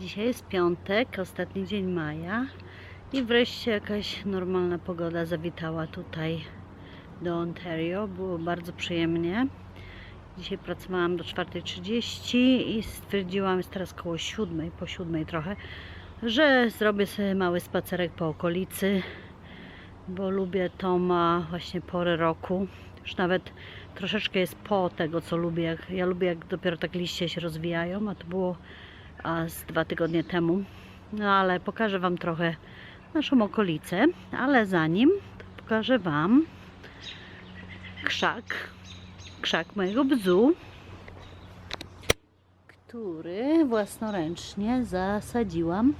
Dzisiaj jest piątek, ostatni dzień maja i wreszcie jakaś normalna pogoda zawitała tutaj do Ontario. Było bardzo przyjemnie. Dzisiaj pracowałam do 4.30 i stwierdziłam, jest teraz koło 7, po 7 trochę, że zrobię sobie mały spacerek po okolicy, bo lubię tą właśnie porę roku. Już nawet troszeczkę jest po tego, co lubię. Ja lubię, jak dopiero tak liście się rozwijają, a to było a, z dwa tygodnie temu. No ale pokażę Wam trochę naszą okolicę, ale zanim pokażę Wam krzak, krzak mojego bzu, który własnoręcznie zasadziłam.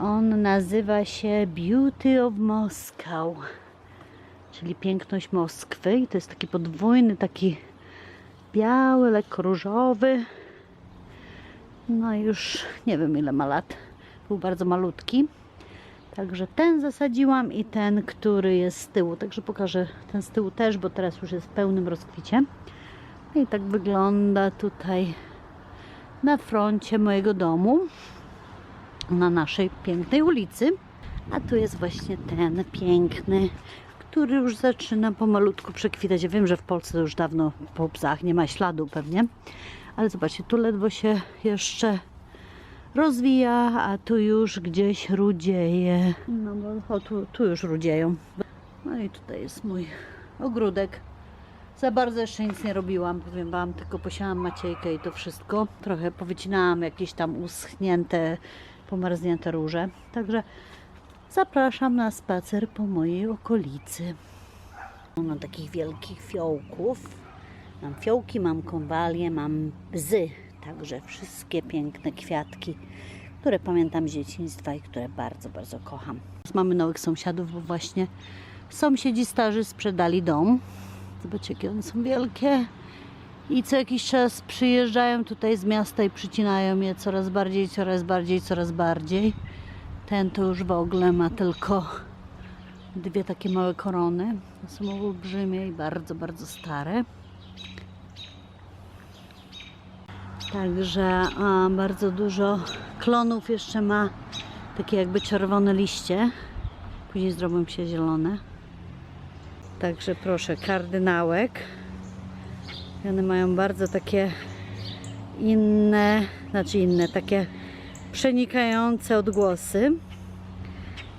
On nazywa się Beauty of Moscow, czyli piękność Moskwy. I to jest taki podwójny, taki biały, lekko różowy. No i już nie wiem ile ma lat. Był bardzo malutki. Także ten zasadziłam i ten, który jest z tyłu. Także pokażę ten z tyłu też, bo teraz już jest w pełnym rozkwicie. I tak wygląda tutaj na froncie mojego domu, na naszej pięknej ulicy. A tu jest właśnie ten piękny, który już zaczyna pomalutku przekwitać. Ja wiem, że w Polsce już dawno po psach nie ma śladu pewnie, ale zobaczcie, tu ledwo się jeszcze rozwija, a tu już gdzieś rudzieje. No bo o, tu, tu już rudzieją. No i tutaj jest mój ogródek. Za bardzo jeszcze nic nie robiłam, powiem Wam, tylko posiałam maciejkę i to wszystko. Trochę powycinałam jakieś tam uschnięte, pomarznięte róże. Także zapraszam na spacer po mojej okolicy. Mam takich wielkich fiołków. Mam fiołki, mam konwalie, mam bzy. Także wszystkie piękne kwiatki, które pamiętam z dzieciństwa i które bardzo, bardzo kocham. Mamy nowych sąsiadów, bo właśnie sąsiedzi starzy sprzedali dom. Zobaczcie, jakie one są wielkie. I co jakiś czas przyjeżdżają tutaj z miasta i przycinają je coraz bardziej, coraz bardziej, coraz bardziej. Ten to już w ogóle ma tylko dwie takie małe korony. Są olbrzymie i bardzo, bardzo stare. Także bardzo dużo klonów jeszcze ma takie jakby czerwone liście. Później zrobią się zielone. Także proszę, kardynałek. One mają bardzo takie inne, znaczy inne, takie przenikające odgłosy.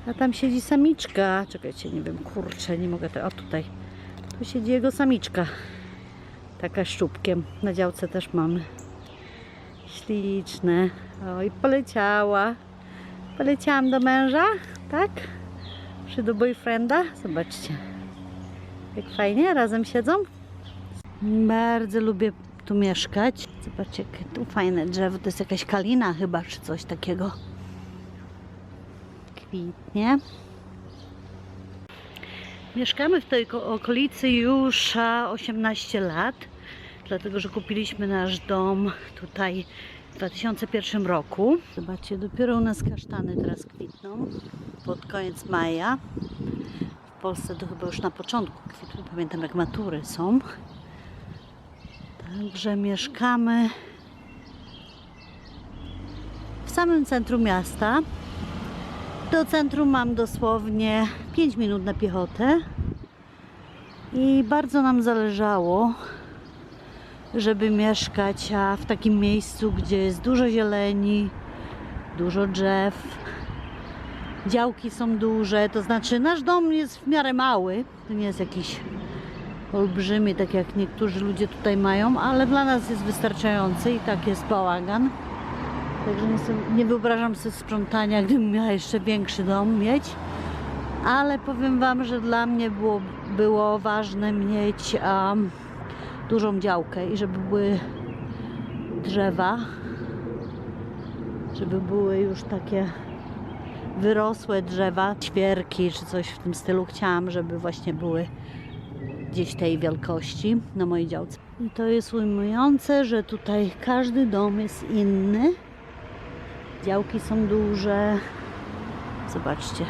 A tam siedzi samiczka. Czekajcie, nie wiem, kurczę, nie mogę te. O tutaj. Tu siedzi jego samiczka. Taka szczupkiem. Na działce też mamy. Śliczne. Oj, poleciała. Poleciałam do męża, tak? Czy do boyfrienda? Zobaczcie. Jak fajnie, razem siedzą. Bardzo lubię tu mieszkać. Zobaczcie, jakie tu fajne drzewo. To jest jakaś kalina chyba, czy coś takiego. Kwitnie. Mieszkamy w tej ko- okolicy już a, 18 lat, dlatego że kupiliśmy nasz dom tutaj w 2001 roku. Zobaczcie, dopiero u nas kasztany teraz kwitną pod koniec maja. W Polsce to chyba już na początku kwitu. Pamiętam jak matury są. Także mieszkamy w samym centrum miasta. Do centrum mam dosłownie 5 minut na piechotę. I bardzo nam zależało, żeby mieszkać w takim miejscu, gdzie jest dużo zieleni, dużo drzew, działki są duże, to znaczy nasz dom jest w miarę mały, to nie jest jakiś olbrzymi, tak jak niektórzy ludzie tutaj mają, ale dla nas jest wystarczający i tak jest bałagan. Także nie, sobie- nie wyobrażam sobie sprzątania, gdybym miała jeszcze większy dom mieć. Ale powiem Wam, że dla mnie było, było ważne mieć um, dużą działkę i żeby były drzewa, żeby były już takie wyrosłe drzewa, ćwierki czy coś w tym stylu. Chciałam, żeby właśnie były gdzieś tej wielkości na mojej działce. I to jest ujmujące, że tutaj każdy dom jest inny. Działki są duże. Zobaczcie.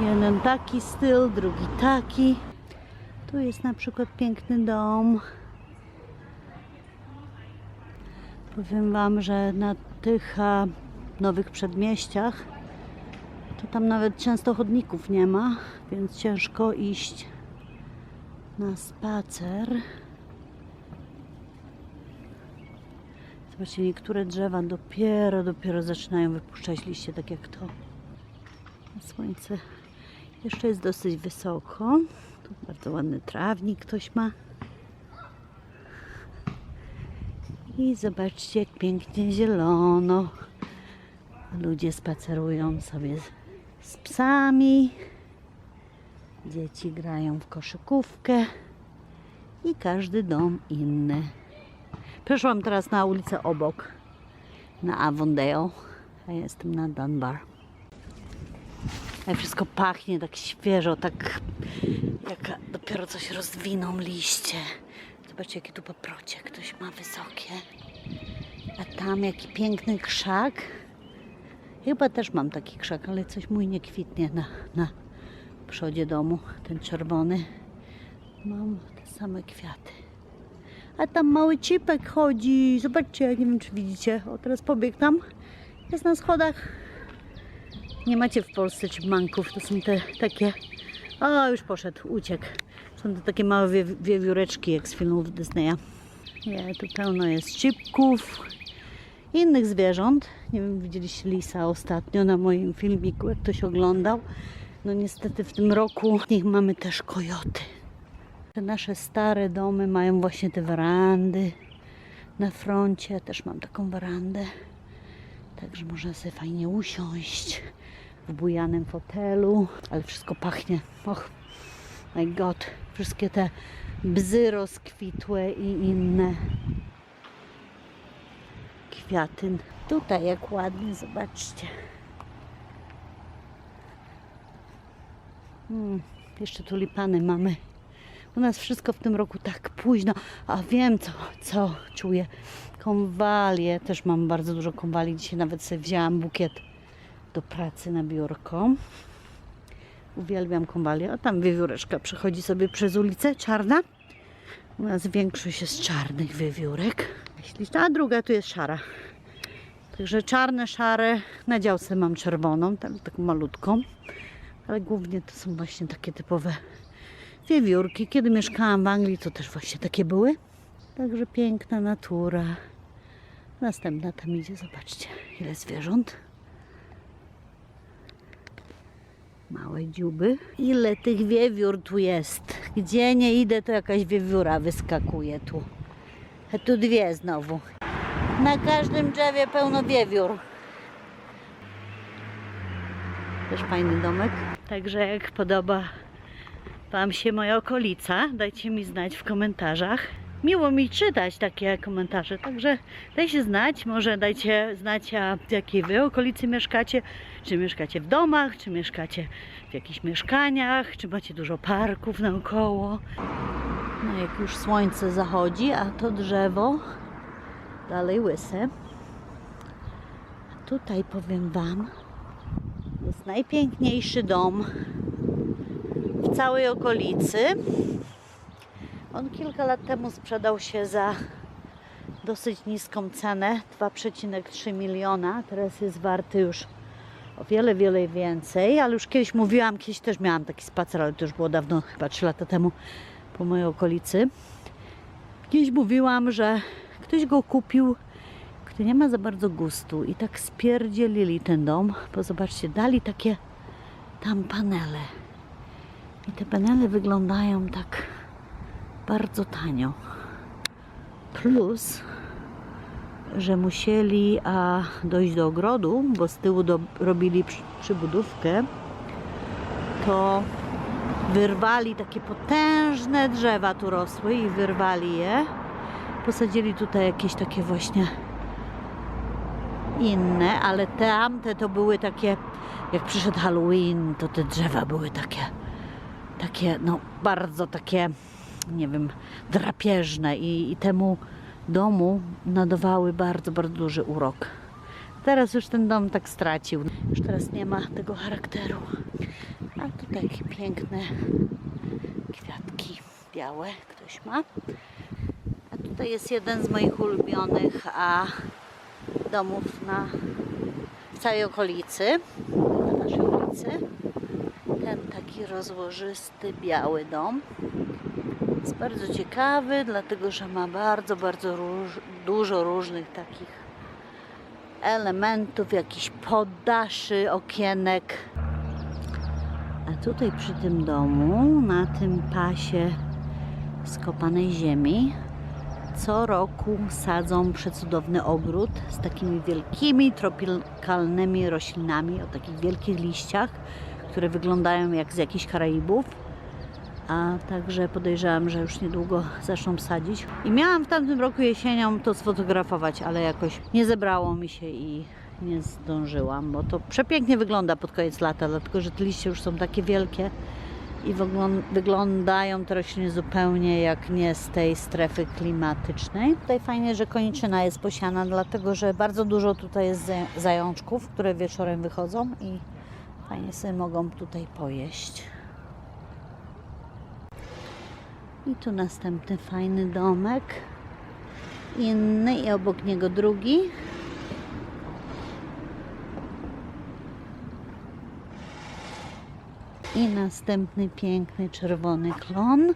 Jeden taki styl, drugi taki. Tu jest na przykład piękny dom. Powiem Wam, że na tych nowych przedmieściach to tam nawet często chodników nie ma, więc ciężko iść na spacer. Zobaczcie, niektóre drzewa dopiero, dopiero zaczynają wypuszczać liście, tak jak to. Słońce jeszcze jest dosyć wysoko. Tu bardzo ładny trawnik ktoś ma. I zobaczcie, jak pięknie zielono. Ludzie spacerują sobie z, z psami. Dzieci grają w koszykówkę. I każdy dom inny. Przeszłam teraz na ulicę obok, na Avondale, a jestem na Dunbar. A wszystko pachnie tak świeżo, tak jak dopiero coś rozwiną liście. Zobaczcie, jakie tu paprocie ktoś ma wysokie. A tam jaki piękny krzak. Chyba też mam taki krzak, ale coś mój nie kwitnie na, na przodzie domu, ten czerwony. Mam te same kwiaty. A tam mały cipek chodzi. Zobaczcie, nie wiem czy widzicie. O, teraz pobiegł tam. Jest na schodach. Nie macie w Polsce chipmunków. To są te takie... O, już poszedł, uciekł. Są to takie małe wie, wiewióreczki, jak z filmów Disneya. Nie, tu pełno jest cipków. Innych zwierząt. Nie wiem, widzieliście lisa ostatnio na moim filmiku, jak ktoś oglądał. No niestety w tym roku niech mamy też kojoty. Te nasze stare domy mają właśnie te werandy na froncie. Ja też mam taką werandę. Także można sobie fajnie usiąść w bujanym fotelu, ale wszystko pachnie. Och, my god, wszystkie te bzy rozkwitłe i inne kwiaty. Tutaj jak ładnie, zobaczcie. Hmm, jeszcze tulipany mamy. U nas wszystko w tym roku tak późno, a wiem co, co czuję. Konwalie, też mam bardzo dużo konwali. Dzisiaj nawet sobie wzięłam bukiet do pracy na biurko. Uwielbiam konwalie. A tam wiewióreczka przechodzi sobie przez ulicę, czarna. U nas większość jest czarnych wiewiórek. Śliczna, A druga tu jest szara. Także czarne, szare. Na działce mam czerwoną, tam taką malutką. Ale głównie to są właśnie takie typowe wiewiórki. Kiedy mieszkałam w Anglii, to też właśnie takie były. Także piękna natura. Następna tam idzie, zobaczcie, ile zwierząt. Małe dziuby. Ile tych wiewiór tu jest. Gdzie nie idę, to jakaś wiewióra wyskakuje tu. A tu dwie znowu. Na każdym drzewie pełno wiewiór. Też fajny domek. Także jak podoba Wam się moja okolica, dajcie mi znać w komentarzach. Miło mi czytać takie komentarze, także dajcie znać, może dajcie znać, a w jakiej Wy okolicy mieszkacie, czy mieszkacie w domach, czy mieszkacie w jakichś mieszkaniach, czy macie dużo parków naokoło. No jak już słońce zachodzi, a to drzewo dalej łyse. Tutaj powiem Wam, jest najpiękniejszy dom w całej okolicy. On kilka lat temu sprzedał się za dosyć niską cenę 2,3 miliona. Teraz jest warty już o wiele, wiele więcej, ale już kiedyś mówiłam, kiedyś też miałam taki spacer, ale to już było dawno, chyba 3 lata temu po mojej okolicy. Kiedyś mówiłam, że ktoś go kupił, kto nie ma za bardzo gustu i tak spierdzielili ten dom, bo zobaczcie, dali takie tam panele. I te panele wyglądają tak bardzo tanio. Plus, że musieli a, dojść do ogrodu, bo z tyłu do, robili przy, przybudówkę, to wyrwali takie potężne drzewa tu rosły i wyrwali je. Posadzili tutaj jakieś takie właśnie inne, ale tamte to były takie, jak przyszedł Halloween, to te drzewa były takie takie, no bardzo takie, nie wiem, drapieżne i, i temu domu nadawały bardzo, bardzo duży urok. Teraz już ten dom tak stracił. Już teraz nie ma tego charakteru. A tutaj piękne kwiatki białe ktoś ma. A tu To jest jeden z moich ulubionych a, domów na w całej okolicy, na naszej ulicy. Ten taki rozłożysty, biały dom. Jest bardzo ciekawy, dlatego że ma bardzo, bardzo róż, dużo różnych takich elementów, jakichś poddaszy, okienek. A tutaj przy tym domu, na tym pasie skopanej ziemi, co roku sadzą przecudowny ogród z takimi wielkimi tropikalnymi roślinami o takich wielkich liściach, które wyglądają jak z jakichś Karaibów. A także podejrzewam, że już niedługo zaczną sadzić. I miałam w tamtym roku jesienią to sfotografować, ale jakoś nie zebrało mi się i nie zdążyłam, bo to przepięknie wygląda pod koniec lata, dlatego że te liście już są takie wielkie i wyglą- wyglądają te rośliny zupełnie jak nie z tej strefy klimatycznej. Tutaj fajnie, że koniczyna jest posiana, dlatego że bardzo dużo tutaj jest za- zajączków, które wieczorem wychodzą i fajnie sobie mogą tutaj pojeść. I tu następny fajny domek. Inny i obok niego drugi. I następny piękny czerwony klon.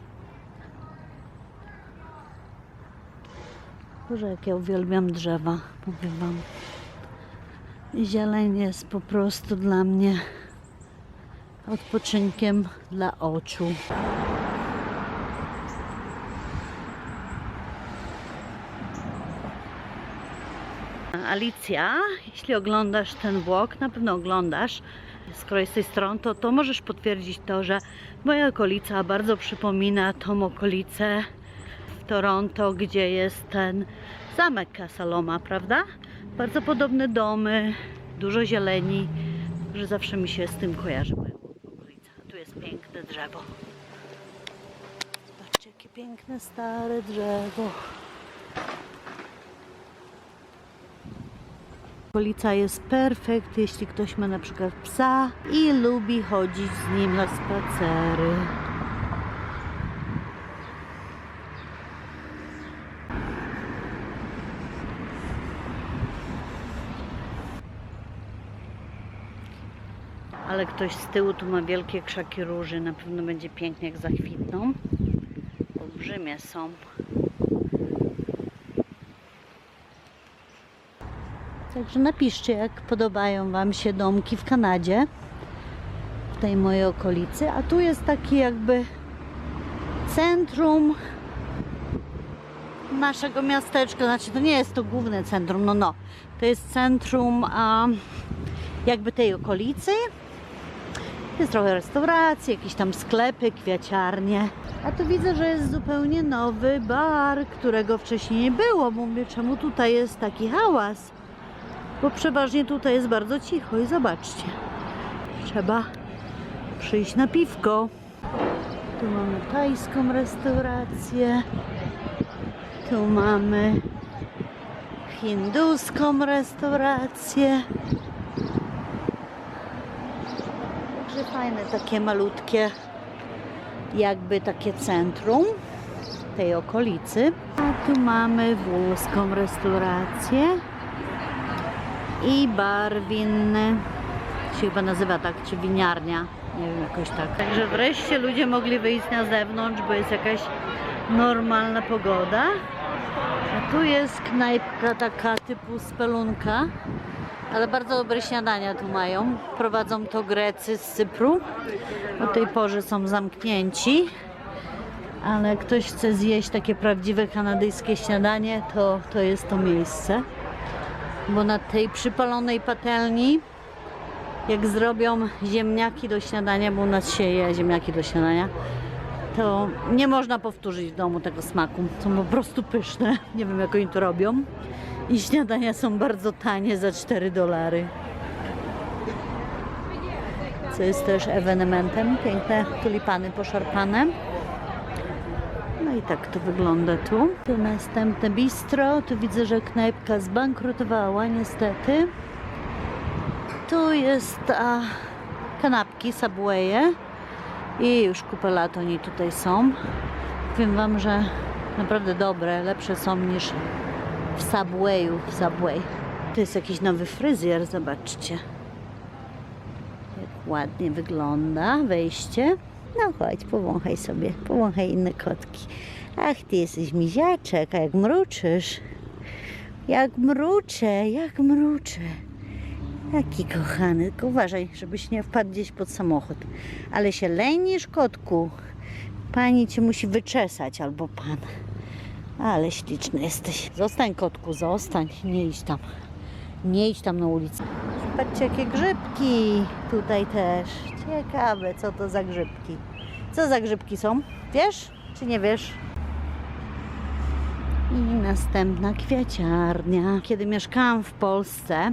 Boże, jak ja uwielbiam drzewa, powiem Wam. Zieleń jest po prostu dla mnie odpoczynkiem dla oczu. Alicja, jeśli oglądasz ten vlog, na pewno oglądasz, skoro jesteś z Toronto, to możesz potwierdzić to, że moja okolica bardzo przypomina tą okolicę w Toronto, gdzie jest ten zamek Casaloma, prawda? Bardzo podobne domy, dużo zieleni, że zawsze mi się z tym kojarzy moja okolica. Tu jest piękne drzewo. Zobaczcie, jakie piękne stare drzewo. Okolica jest perfekt, jeśli ktoś ma na przykład psa i lubi chodzić z nim na spacery. Ale ktoś z tyłu tu ma wielkie krzaki róży, na pewno będzie pięknie jak zakwitną. Olbrzymie są. Także napiszcie, jak podobają Wam się domki w Kanadzie, w tej mojej okolicy. A tu jest taki jakby centrum naszego miasteczka. Znaczy, to nie jest to główne centrum, no no. To jest centrum a, jakby tej okolicy. Jest trochę restauracji, jakieś tam sklepy, kwiaciarnie. A tu widzę, że jest zupełnie nowy bar, którego wcześniej nie było. Mówię, czemu tutaj jest taki hałas? Bo przeważnie tutaj jest bardzo cicho i zobaczcie, trzeba przyjść na piwko. Tu mamy tajską restaurację, tu mamy hinduską restaurację. Także fajne takie malutkie, jakby takie centrum tej okolicy. A tu mamy włoską restaurację i bar winny. Się chyba nazywa tak, czy winiarnia. Nie wiem, jakoś tak. Także wreszcie ludzie mogli wyjść na zewnątrz, bo jest jakaś normalna pogoda. A tu jest knajpka taka typu spelunka. Ale bardzo dobre śniadania tu mają. Prowadzą to Grecy z Cypru. O tej porze są zamknięci. Ale ktoś chce zjeść takie prawdziwe kanadyjskie śniadanie, to, to jest to miejsce bo na tej przypalonej patelni jak zrobią ziemniaki do śniadania, bo u nas się je ziemniaki do śniadania, to nie można powtórzyć w domu tego smaku. Są po prostu pyszne. Nie wiem jak oni to robią. I śniadania są bardzo tanie za 4 dolary. Co jest też ewenementem. Piękne tulipany poszarpane. I tak to wygląda tu. Tu następne bistro. Tu widzę, że knajpka zbankrutowała niestety. Tu jest a, kanapki Subwaye. I już kupę lat oni tutaj są. Powiem Wam, że Naprawdę dobre, lepsze są niż w Subwayu, w Subway. To jest jakiś nowy fryzjer, zobaczcie. Jak ładnie wygląda wejście. No chodź, powąchaj sobie, powąchaj inne kotki. Ach, ty jesteś miziaczek, a jak mruczysz. Jak mruczę, jak mruczę. Jaki kochany, tylko uważaj, żebyś nie wpadł gdzieś pod samochód. Ale się lenisz, kotku. Pani cię musi wyczesać, albo pan. Ale śliczny jesteś. Zostań, kotku, zostań. Nie idź tam. Nie idź tam na ulicę. Zobaczcie, jakie grzybki tutaj też. Ciekawe, co to za grzybki. Co za grzybki są? Wiesz, czy nie wiesz? I następna kwiaciarnia. Kiedy mieszkałam w Polsce,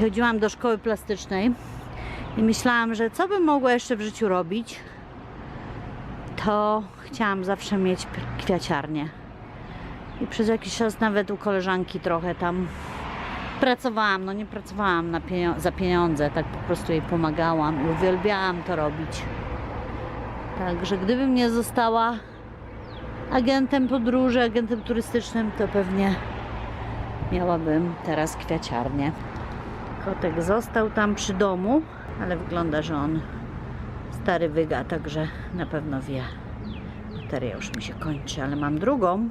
chodziłam do szkoły plastycznej i myślałam, że co bym mogła jeszcze w życiu robić, to chciałam zawsze mieć kwiaciarnię. I przez jakiś czas nawet u koleżanki trochę tam pracowałam. No nie pracowałam na pienio- za pieniądze, tak po prostu jej pomagałam i uwielbiałam to robić. Także gdybym nie została agentem podróży, agentem turystycznym, to pewnie miałabym teraz kwiaciarnię. Kotek został tam przy domu, ale wygląda, że on stary wyga, także na pewno wie. Bateria już mi się kończy, ale mam drugą.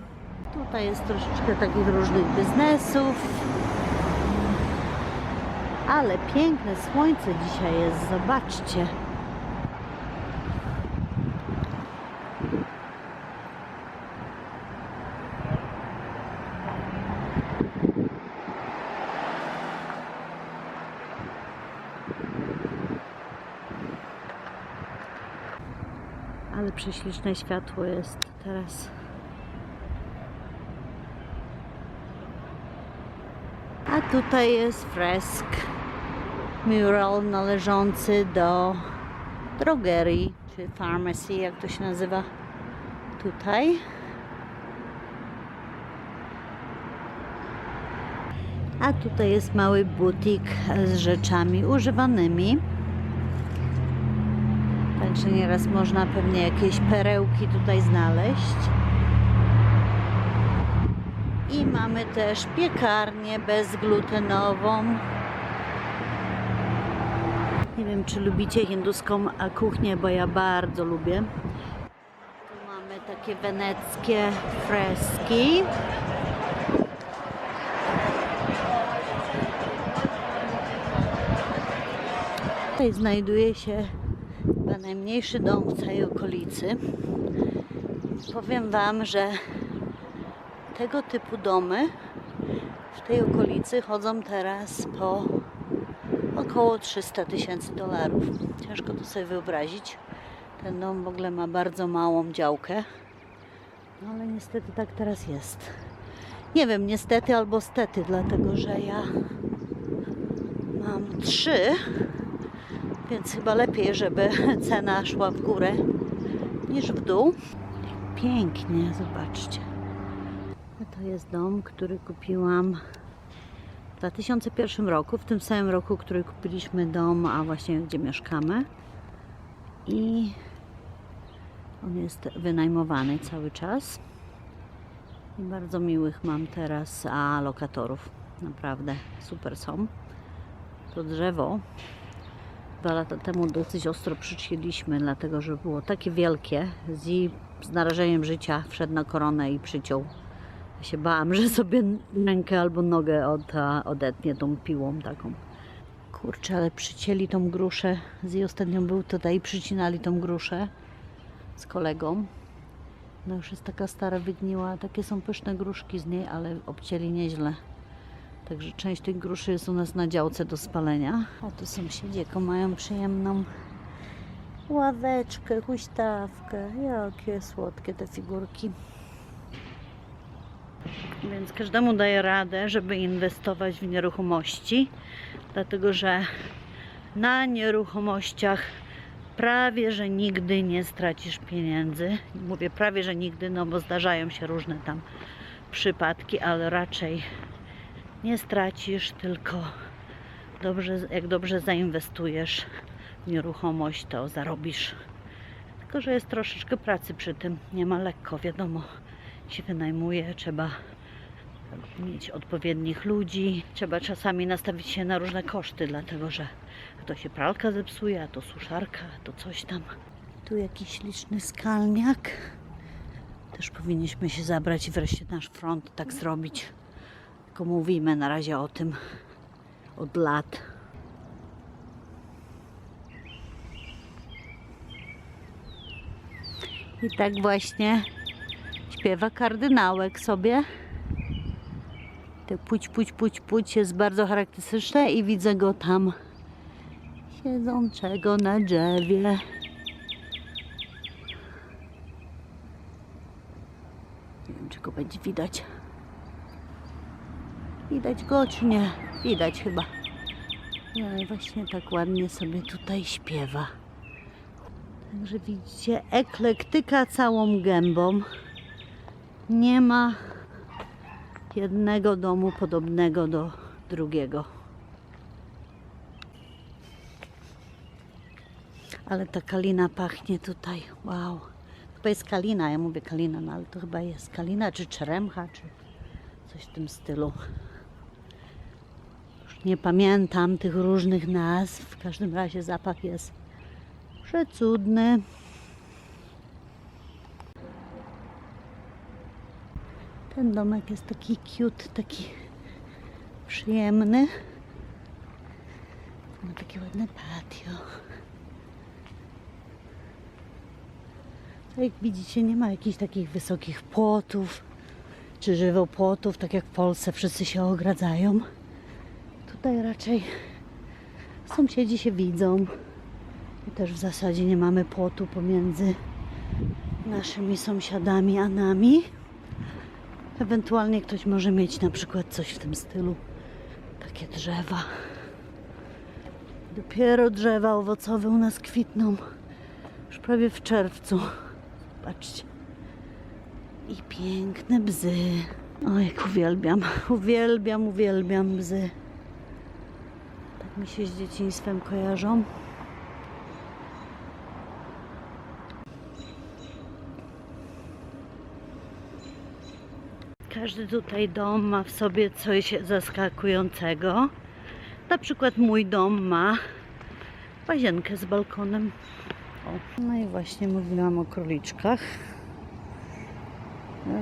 Tutaj jest troszeczkę takich różnych biznesów. Ale piękne słońce dzisiaj jest, zobaczcie. Ale prześliczne światło jest teraz. A tutaj jest fresk mural należący do drogerii, czy pharmacy, jak to się nazywa tutaj. A tutaj jest mały butik z rzeczami używanymi. Także nieraz można pewnie jakieś perełki tutaj znaleźć. I mamy też piekarnię bezglutenową. Nie wiem, czy lubicie hinduską kuchnię, bo ja bardzo lubię. Tu mamy takie weneckie freski. Tutaj znajduje się chyba najmniejszy dom w całej okolicy. Powiem Wam, że tego typu domy w tej okolicy chodzą teraz po około 300 tysięcy dolarów. Ciężko to sobie wyobrazić. Ten dom w ogóle ma bardzo małą działkę. No ale niestety tak teraz jest. Nie wiem, niestety albo stety, dlatego że ja mam trzy, więc chyba lepiej, żeby cena szła w górę niż w dół. Pięknie, zobaczcie. To jest dom, który kupiłam w 2001 roku, w tym samym roku, który kupiliśmy dom, a właśnie gdzie mieszkamy. I on jest wynajmowany cały czas. I bardzo miłych mam teraz a lokatorów. Naprawdę super są. To drzewo dwa lata temu dosyć ostro przycięliśmy, dlatego że było takie wielkie. Z, z narażeniem życia wszedł na koronę i przyciął. Się bałam, że sobie rękę albo nogę od, odetnie tą piłą taką. Kurczę, ale przycięli tą gruszę. Z ostatnio był tutaj, przycinali tą gruszę z kolegą. No już jest taka stara, wygniła. Takie są pyszne gruszki z niej, ale obcięli nieźle. Także część tych gruszy jest u nas na działce do spalenia. A tu sąsiedzi mają przyjemną ławeczkę, huśtawkę. Jakie słodkie te figurki. Więc każdemu daję radę, żeby inwestować w nieruchomości, dlatego że na nieruchomościach prawie, że nigdy nie stracisz pieniędzy. Mówię prawie, że nigdy, no bo zdarzają się różne tam przypadki, ale raczej nie stracisz, tylko dobrze, jak dobrze zainwestujesz w nieruchomość, to zarobisz. Tylko, że jest troszeczkę pracy przy tym. Nie ma lekko, wiadomo. się wynajmuje, trzeba mieć odpowiednich ludzi. Trzeba czasami nastawić się na różne koszty, dlatego że to się pralka zepsuje, a to suszarka, a to coś tam. Tu jakiś liczny skalniak. Też powinniśmy się zabrać i wreszcie nasz front tak zrobić. Tylko mówimy na razie o tym od lat. I tak właśnie śpiewa kardynałek sobie. Te puć, puć, puć, puć jest bardzo charakterystyczne i widzę go tam siedzącego na drzewie. Nie wiem, czy go będzie widać. Widać go, czy nie? Widać chyba. No i właśnie tak ładnie sobie tutaj śpiewa. Także widzicie, eklektyka całą gębą. Nie ma jednego domu podobnego do drugiego. Ale ta kalina pachnie tutaj. Wow. Chyba jest kalina, ja mówię kalina, no ale to chyba jest kalina, czy czeremcha, czy coś w tym stylu. Już nie pamiętam tych różnych nazw. W każdym razie zapach jest przecudny. Ten domek jest taki cute, taki przyjemny. Ma takie ładne patio. Jak widzicie, nie ma jakichś takich wysokich płotów czy żywopłotów, tak jak w Polsce wszyscy się ogradzają. Tutaj raczej sąsiedzi się widzą. I też w zasadzie nie mamy płotu pomiędzy naszymi sąsiadami a nami. Ewentualnie ktoś może mieć na przykład coś w tym stylu. Takie drzewa. Dopiero drzewa owocowe u nas kwitną. Już prawie w czerwcu. Patrzcie. I piękne bzy. Oj, jak uwielbiam. Uwielbiam, uwielbiam bzy. Tak mi się z dzieciństwem kojarzą. Każdy tutaj dom ma w sobie coś zaskakującego. Na przykład mój dom ma łazienkę z balkonem. O. No i właśnie mówiłam o króliczkach,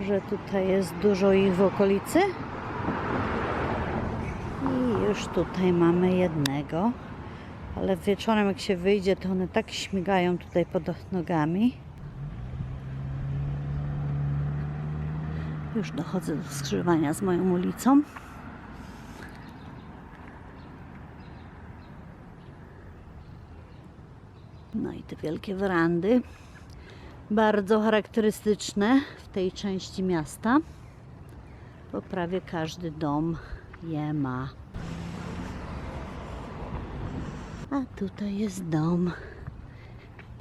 że tutaj jest dużo ich w okolicy. I już tutaj mamy jednego. Ale wieczorem jak się wyjdzie, to one tak śmigają tutaj pod nogami. Już dochodzę do skrzyżowania z moją ulicą. No i te wielkie werandy. Bardzo charakterystyczne w tej części miasta. Bo prawie każdy dom je ma. A tutaj jest dom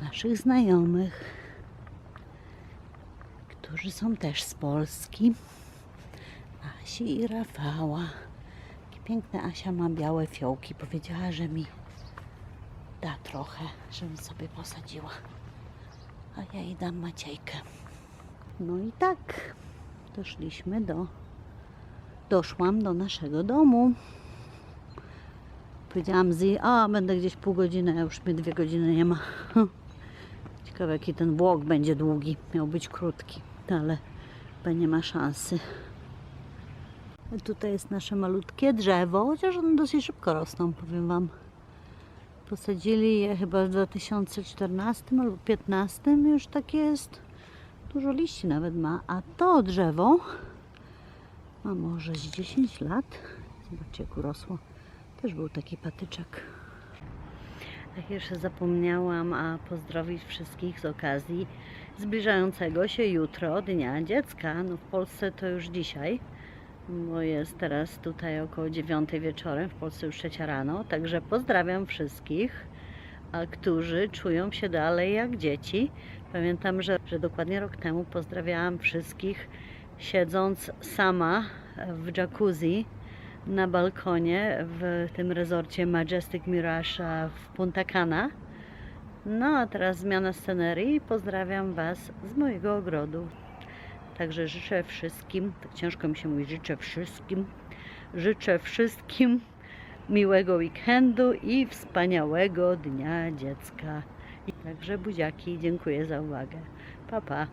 naszych znajomych którzy są też z Polski. Asi i Rafała. Jakie piękne Asia ma białe fiołki. Powiedziała, że mi da trochę, żebym sobie posadziła. A ja jej dam Maciejkę. No i tak doszliśmy do... Doszłam do naszego domu. Powiedziałam z a będę gdzieś pół godziny, a już mnie dwie godziny nie ma. Ciekawe jaki ten vlog będzie długi. Miał być krótki, ale chyba nie ma szansy. Tutaj jest nasze malutkie drzewo, chociaż one dosyć szybko rosną, powiem Wam. Posadzili je chyba w 2014 albo 2015, już takie jest, dużo liści nawet ma. A to drzewo ma może z 10 lat. Zobaczcie jak urosło. Też był taki patyczek. Tak jeszcze zapomniałam a pozdrowić wszystkich z okazji zbliżającego się jutro Dnia Dziecka. No w Polsce to już dzisiaj, bo jest teraz tutaj około 9 wieczorem, w Polsce już 3 rano. Także pozdrawiam wszystkich, którzy czują się dalej jak dzieci. Pamiętam, że, że dokładnie rok temu pozdrawiałam wszystkich siedząc sama w jacuzzi na balkonie w tym rezorcie Majestic Mirage w Punta Cana. No a teraz zmiana scenerii. Pozdrawiam Was z mojego ogrodu. Także życzę wszystkim, tak ciężko mi się mówi, życzę wszystkim, życzę wszystkim miłego weekendu i wspaniałego Dnia Dziecka. I Także buziaki, dziękuję za uwagę. Pa, pa.